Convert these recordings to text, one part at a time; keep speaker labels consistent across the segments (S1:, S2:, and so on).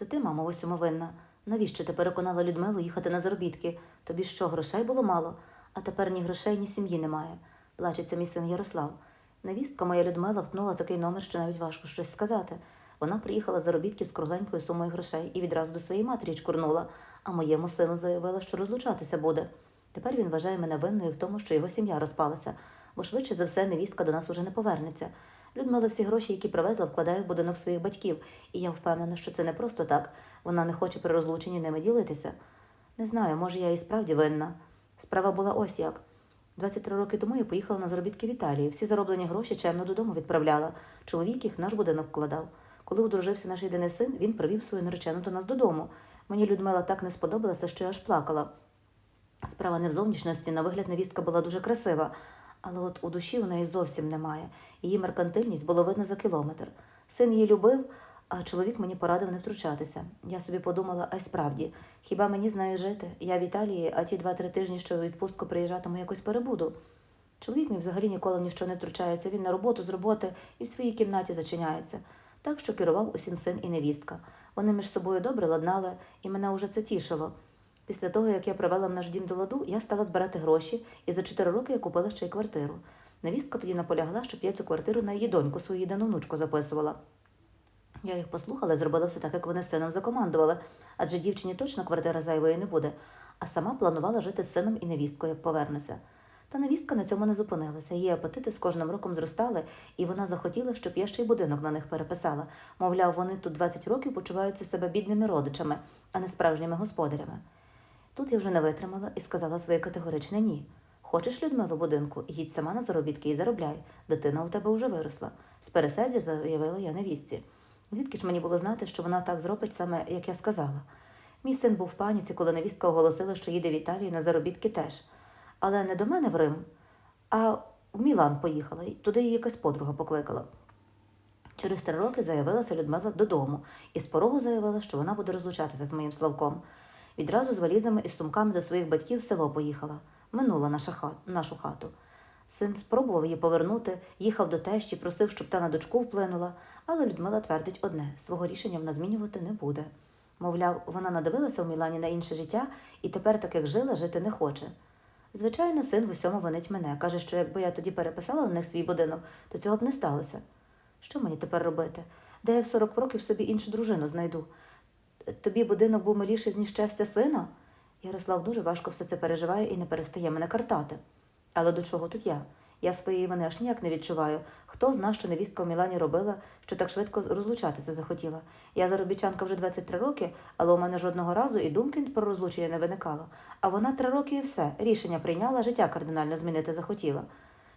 S1: Це ти, мамо, в усьому винна. Навіщо ти переконала Людмилу їхати на заробітки? Тобі що, грошей було мало? А тепер ні грошей, ні сім'ї немає. Плачеться мій син Ярослав. Невістка моя Людмила втнула такий номер, що навіть важко щось сказати. Вона приїхала з заробітків з кругленькою сумою грошей і відразу до своєї матері чкурнула, а моєму сину заявила, що розлучатися буде. Тепер він вважає мене винною в тому, що його сім'я розпалася, бо швидше за все невістка до нас уже не повернеться. Людмила всі гроші, які привезла, вкладає в будинок своїх батьків, і я впевнена, що це не просто так. Вона не хоче при розлученні ними ділитися. Не знаю, може, я і справді винна. Справа була ось як. 23 роки тому я поїхала на заробітки в Італію. Всі зароблені гроші чемно додому відправляла. Чоловік їх в наш будинок вкладав. Коли одружився наш єдиний син, він привів свою наречену до нас додому. Мені Людмила так не сподобалася, що я аж плакала. Справа не в зовнішності, на вигляд невістка була дуже красива, але от у душі у неї зовсім немає. Її меркантильність було видно за кілометр. Син її любив, а чоловік мені порадив не втручатися. Я собі подумала, а й справді, хіба мені з нею жити? Я в Італії, а ті два-три тижні, що у відпустку приїжджатиму, якось перебуду. Чоловік мій взагалі ніколи ні в що не втручається. Він на роботу з роботи і в своїй кімнаті зачиняється. Так що керував усім син і невістка. Вони між собою добре ладнали, і мене уже це тішило. Після того, як я привела в наш дім до ладу, я стала збирати гроші, і за чотири роки я купила ще й квартиру. Невістка тоді наполягла, щоб я цю квартиру на її доньку, свою єдину внучку, записувала. Я їх послухала і зробила все так, як вони з сином закомандували, адже дівчині точно квартира зайвої не буде, а сама планувала жити з сином і невісткою, як повернуся. Та невістка на цьому не зупинилася. Її апетити з кожним роком зростали, і вона захотіла, щоб я ще й будинок на них переписала. Мовляв, вони тут 20 років почуваються себе бідними родичами, а не справжніми господарями. Тут я вже не витримала і сказала своє категоричне ні. Хочеш Людмилу будинку, їдь сама на заробітки і заробляй. Дитина у тебе вже виросла. З пересердя заявила я невістці. Звідки ж мені було знати, що вона так зробить саме, як я сказала? Мій син був в паніці, коли невістка оголосила, що їде в Італію на заробітки теж. Але не до мене в Рим, а в Мілан поїхала, і туди її якась подруга покликала. Через три роки заявилася Людмила додому і з порогу заявила, що вона буде розлучатися з моїм Славком. Відразу з валізами і сумками до своїх батьків в село поїхала. Минула наша хат, нашу хату. Син спробував її повернути, їхав до тещі, просив, щоб та на дочку вплинула, але Людмила твердить одне свого рішення вона змінювати не буде. Мовляв, вона надивилася в Мілані на інше життя і тепер, так як жила, жити не хоче. Звичайно, син в усьому винить мене. Каже, що якби я тоді переписала на них свій будинок, то цього б не сталося. Що мені тепер робити? Де я в 40 років собі іншу дружину знайду? Тобі будинок був миліший, ніж щастя сина? Ярослав дуже важко все це переживає і не перестає мене картати. Але до чого тут я? Я своєї вини аж ніяк не відчуваю. Хто зна, що невістка в Мілані робила, що так швидко розлучатися захотіла. Я заробітчанка вже 23 роки, але у мене жодного разу і думки про розлучення не виникало. А вона три роки і все. Рішення прийняла, життя кардинально змінити захотіла.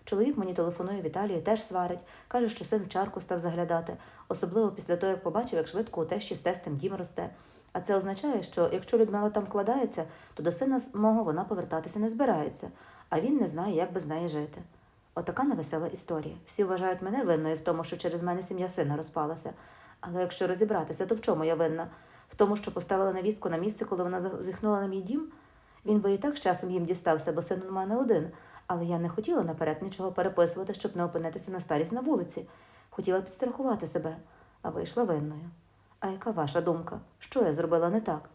S1: Чоловік мені телефонує в Італію, теж сварить, каже, що син в чарку став заглядати, особливо після того, як побачив, як швидко у тещі з тестем дім росте. А це означає, що якщо Людмила там вкладається, то до сина мого вона повертатися не збирається, а він не знає, як без неї жити. Отака невесела історія. Всі вважають мене винною в тому, що через мене сім'я сина розпалася. Але якщо розібратися, то в чому я винна? В тому, що поставила невістку на місце, коли вона зазіхнула на мій дім? Він би і так з часом їм дістався, бо син у мене один. Але я не хотіла наперед нічого переписувати, щоб не опинитися на старість на вулиці. Хотіла підстрахувати себе, а вийшла винною. А яка ваша думка? Що я зробила не так?